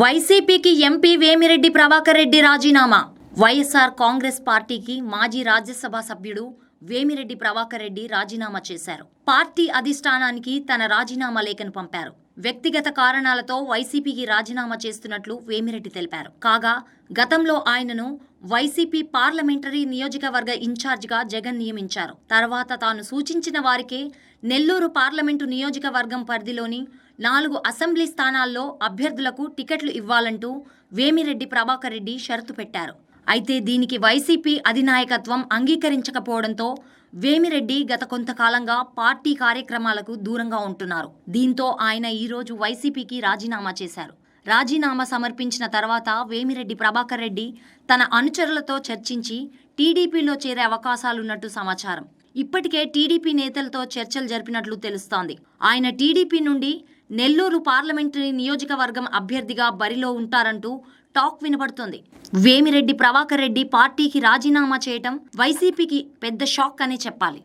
వైసీపీకి ఎంపీ వేమిరెడ్డి ప్రభాకర్ రెడ్డి రాజీనామా. వైఎస్ఆర్ కాంగ్రెస్ పార్టీకి మాజీ రాజ్యసభ సభ్యుడు వేమిరెడ్డి ప్రభాకర్ రెడ్డి రాజీనామా చేశారు. పార్టీ అధిష్టానానికి తన రాజీనామా లేఖను పంపారు. వ్యక్తిగత కారణాలతో వైసీపీకి రాజీనామా చేస్తున్నట్లు వేమిరెడ్డి తెలిపారు. కాగా గతంలో ఆయనను వైసీపీ పార్లమెంటరీ నియోజకవర్గ ఇన్ఛార్జిగా జగన్ నియమించారు. తర్వాత తాను సూచించిన వారికే నెల్లూరు పార్లమెంటు నియోజకవర్గం పరిధిలోని నాలుగు అసెంబ్లీ స్థానాల్లో అభ్యర్థులకు టికెట్లు ఇవ్వాలంటూ వేమిరెడ్డి ప్రభాకర్ రెడ్డి షరతు పెట్టారు. అయితే దీనికి వైసీపీ అధినాయకత్వం అంగీకరించకపోవడంతో వేమిరెడ్డి గత కొంతకాలంగా పార్టీ కార్యక్రమాలకు దూరంగా ఉంటున్నారు. దీంతో ఆయన ఈరోజు వైసీపీకి రాజీనామా చేశారు. రాజీనామా సమర్పించిన తర్వాత వేమిరెడ్డి ప్రభాకర్ రెడ్డి తన అనుచరులతో చర్చించి టీడీపీలో చేరే అవకాశాలున్నట్టు సమాచారం. ఇప్పటికే టీడీపీ నేతలతో చర్చలు జరిపినట్లు తెలుస్తోంది. ఆయన టీడీపీ నుండి నెల్లూరు పార్లమెంటరీ నియోజకవర్గం అభ్యర్థిగా బరిలో ఉంటారంటూ టాక్ వినపడుతోంది. వేమిరెడ్డి ప్రభాకర్ రెడ్డి పార్టీకి రాజీనామా చేయటం వైసీపీకి పెద్ద షాక్ అనే చెప్పాలి.